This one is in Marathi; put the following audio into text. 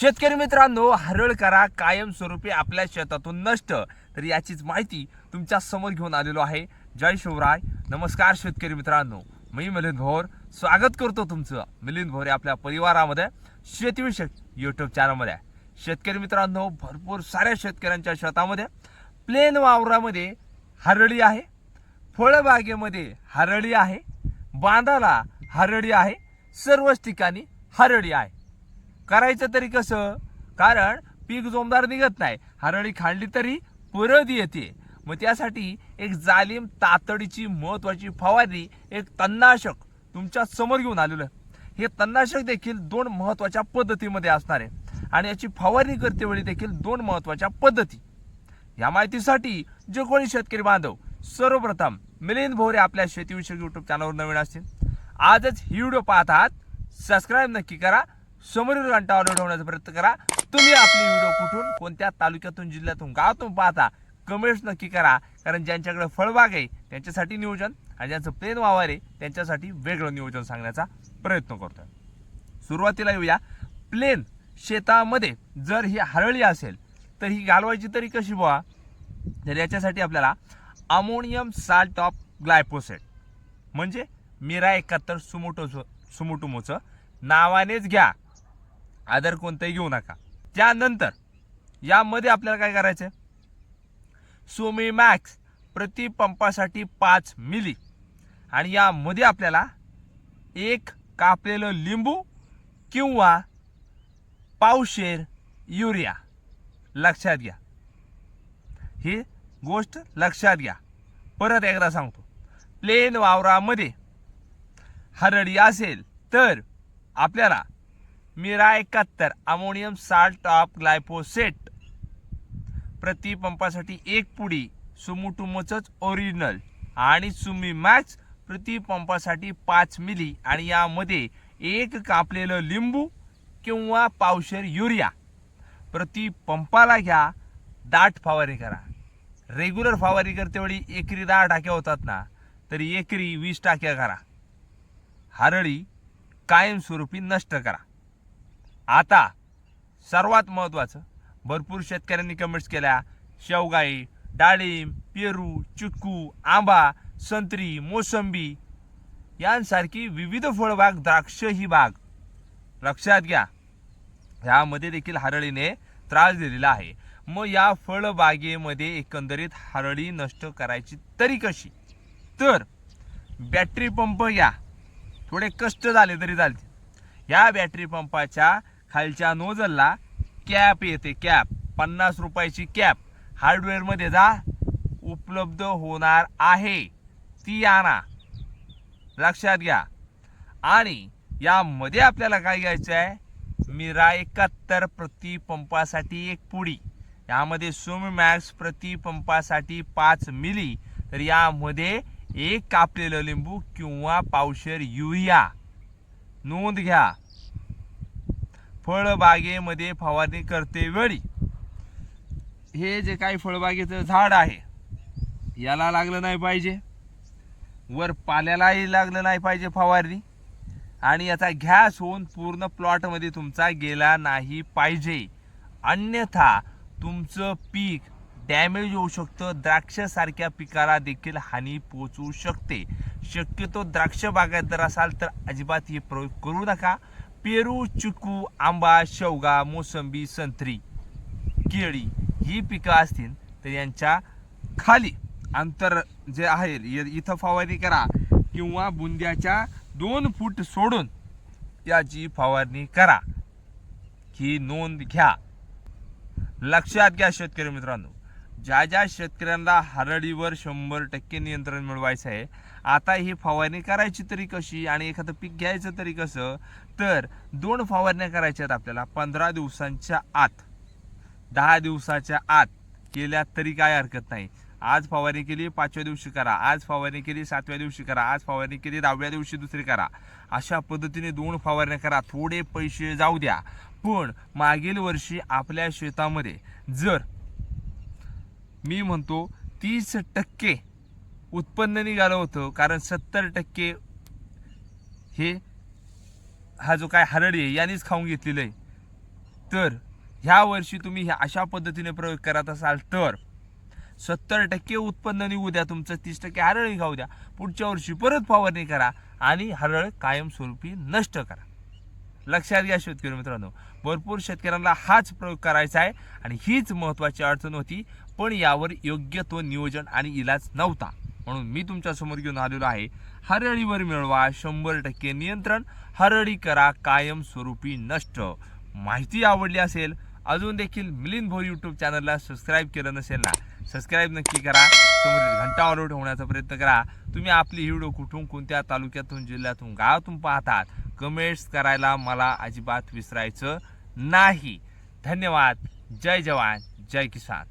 शेतकरी मित्रांनो हरळ करा कायमस्वरूपी आपल्या शेतातून नष्ट. तर याचीच माहिती तुमच्यासमोर घेऊन आलेलो आहे. जय शिवराय. नमस्कार शेतकरी मित्रांनो. मी मिलिंद भोर. स्वागत करतो तुमचं मिलिंद भोर आपल्या परिवारामध्ये शेतीविषयक युट्यूब चॅनलमध्ये शेतकरी मित्रांनो भरपूर साऱ्या शेतकऱ्यांच्या शेतामध्ये प्लेन वावरामध्ये हरळी आहे. फळबागेमध्ये हरळी आहे. बांधाला हरळी आहे. सर्वच ठिकाणी हरळी आहे. करायचं तरी कसं? कारण पीक जोमदार निघत नाही. हरळी खांडली तरी परत येते. मग त्यासाठी एक जालीम तातडीची महत्वाची फवारणी एक तणनाशक तुमच्यासमोर घेऊन आलेलं हे तणनाशक देखील दोन महत्त्वाच्या पद्धतीमध्ये असणार आहे. आणि याची फवारणी करतेवेळी देखील दोन महत्त्वाच्या पद्धती. या माहितीसाठी जे कोणी शेतकरी बांधव सर्वप्रथम मिलिंद भोरे आपल्या शेतीविषयक युट्यूब चॅनलवर नवीन असतील. आजच ही व्हिडिओ पाहत आहात सबस्क्राईब नक्की करा. समोरील घंटा ऑर्डर होण्याचा प्रयत्न करा. तुम्ही आपली व्हिडिओ कुठून कोणत्या तालुक्यातून जिल्ह्यातून गावातून पाहता कमेंट्स नक्की करा. कारण ज्यांच्याकडे फळबाग आहे त्यांच्यासाठी नियोजन आणि ज्यांचं प्लेन वावर आहे त्यांच्यासाठी वेगळं नियोजन सांगण्याचा प्रयत्न करतो सुरुवातीला येऊया. प्लेन शेतामध्ये जर ही हरळी असेल तर ही घालवायची तरी कशी बुवा? तर याच्यासाठी आपल्याला अमोनियम साल्ट ऑफ ग्लायपोसेट म्हणजे मिरा एकाहत्तर सुमोटो सुमोटुमोचं नावानेच घ्या. आदर कोणतंही घेऊ नका. त्यानंतर यामध्ये आपल्याला काय करायचं सोमी मॅक्स प्रति पंपासाठी पाच मिली. आणि यामध्ये आपल्याला एक कापलेलं लिंबू किंवा पावशेर युरिया. लक्षात घ्या. ही गोष्ट लक्षात घ्या. परत एकदा सांगतो. प्लेन वावरामध्ये हरडी असेल तर आपल्याला मिरा एकाहत्तर अमोनियम साल्ट ऑफ ग्लायफोसेट. प्रति पंपासाठी एक पुडी सुमुटुमचंच ओरिजिनल आणि सुमी मॅच प्रति पंपासाठी पाच मिली आणि यामध्ये एक कापलेलं लिंबू किंवा पावशेर युरिया. प्रति पंपाला घ्या दाट फवारणी करा. रेग्युलर फवारणी करते वेळी एकरी दहा टाक्या होतात ना तरी एकरी वीस टाक्या करा. हरळी कायमस्वरूपी नष्ट करा. आता सर्वात महत्त्वाचं भरपूर शेतकऱ्यांनी कमेंट्स केल्या. शेवगाई डाळिंब पेरू चिक्कू आंबा संत्री मोसंबी यांसारखी विविध फळबाग द्राक्ष ही बाग. लक्षात घ्या ह्यामध्ये देखील हरळीने त्रास दिलेला आहे. मग या फळबागेमध्ये एकंदरीत हरळी नष्ट करायची तरी कशी? तर बॅटरी पंप घ्या. थोडे कष्ट झाले तरी चालते या बॅटरी पंपाच्या खालच्या नोजलला कॅप येते कॅप. पन्नास रुपयाची कॅप. हार्डवेअरमध्ये जा उपलब्ध होणार आहे. ती आणा. लक्षात घ्या. आणि यामध्ये आपल्याला काय घ्यायचं आहे? मिरा एकाहत्तर प्रतिपंपासाठी एक पुडी. यामध्ये सुम मॅक्स प्रतिपंपासाठी पाच मिली. तर यामध्ये एक कापलेलं लिंबू किंवा पावशेर युरिया. नोंद घ्या. फळबागेमध्ये फवारणी करते वेळी. हे जे काही फळबागेचं झाड आहे याला लागलं नाही पाहिजे. वर पाल्यालाही लागलं नाही पाहिजे फवारणी. आणि याचा घ्यास होऊन पूर्ण प्लॉटमध्ये तुमचा गेला नाही पाहिजे. अन्यथा तुमचं पीक डॅमेज होऊ शकतं द्राक्षासारख्या पिकाला देखील हानी पोचू शकते. शक्यतो द्राक्ष बागायत असाल तर अजिबात हे प्रयोग करू नका. पेरू चिकू आंबा शेवगा मोसंबी संत्री केळी ही पिकं असतील तर यांच्या खाली अंतर जे आहे इ- इथं फवारणी करा किंवा बुंद्याच्या दोन फूट सोडून याची फवारणी करा. ही नोंद घ्या. लक्षात घ्या शेतकरी मित्रांनो. ज्या ज्या शेतकऱ्यांना हरडीवर शंभर टक्के नियंत्रण मिळवायचं आहे आता ही फवारणी करायची तरी कशी आणि एखादं पीक घ्यायचं तरी कसं तर दोन फवारण्या करायच्या आहेत आपल्याला पंधरा दिवसांच्या आत. दहा दिवसाच्या आत केल्या तरी काय हरकत नाही. आज फवारणी केली पाचव्या दिवशी करा. आज फवारणी केली सातव्या दिवशी करा. आज फवारणी केली दहाव्या दिवशी दुसरी करा. अशा पद्धतीने दोन फवारण्या करा. थोडे पैसे जाऊ द्या. पण मागील वर्षी आपल्या शेतामध्ये जर मी म्हणतो तीस टक्के उत्पन्न निघालं होतं कारण सत्तर टक्के हे हा जो काय हरडी आहे यानेच खाऊन घेतलेलं आहे. तर ह्या वर्षी तुम्ही ह्या अशा पद्धतीने प्रयोग करत असाल तर सत्तर टक्के उत्पन्न निघू द्या तुमचं तीस टक्के हरळी खाऊ द्या. पुढच्या वर्षी परत फवारणी करा आणि हरळ कायमस्वरूपी नष्ट करा. लक्षात घ्या शेतकरी मित्रांनो. भरपूर शेतकऱ्यांना हाच प्रयोग करायचा आहे आणि हीच महत्त्वाची अडचण होती पण यावर योग्य तो नियोजन आणि इलाज नव्हता. म्हणून मी तुमच्यासमोर घेऊन आलेलो आहे. हरळीवर मिळवा शंभर टक्के नियंत्रण. हरळी करा कायमस्वरूपी नष्ट. माहिती आवडली असेल अजून देखील मिलिंद भोर यूट्यूब चॅनलला सबस्क्राईब केलं नसेल ना सबस्क्राईब नक्की करा. समोरील घंटा ऑल ठेवण्याचा प्रयत्न करा. तुम्ही आपली व्हिडिओ कुठून कोणत्या तालुक्यातून जिल्ह्यातून गावातून पाहतात कमेंट्स करायला मला अजिबात विसरायचं नाही. धन्यवाद. जय जवान. जय किसान.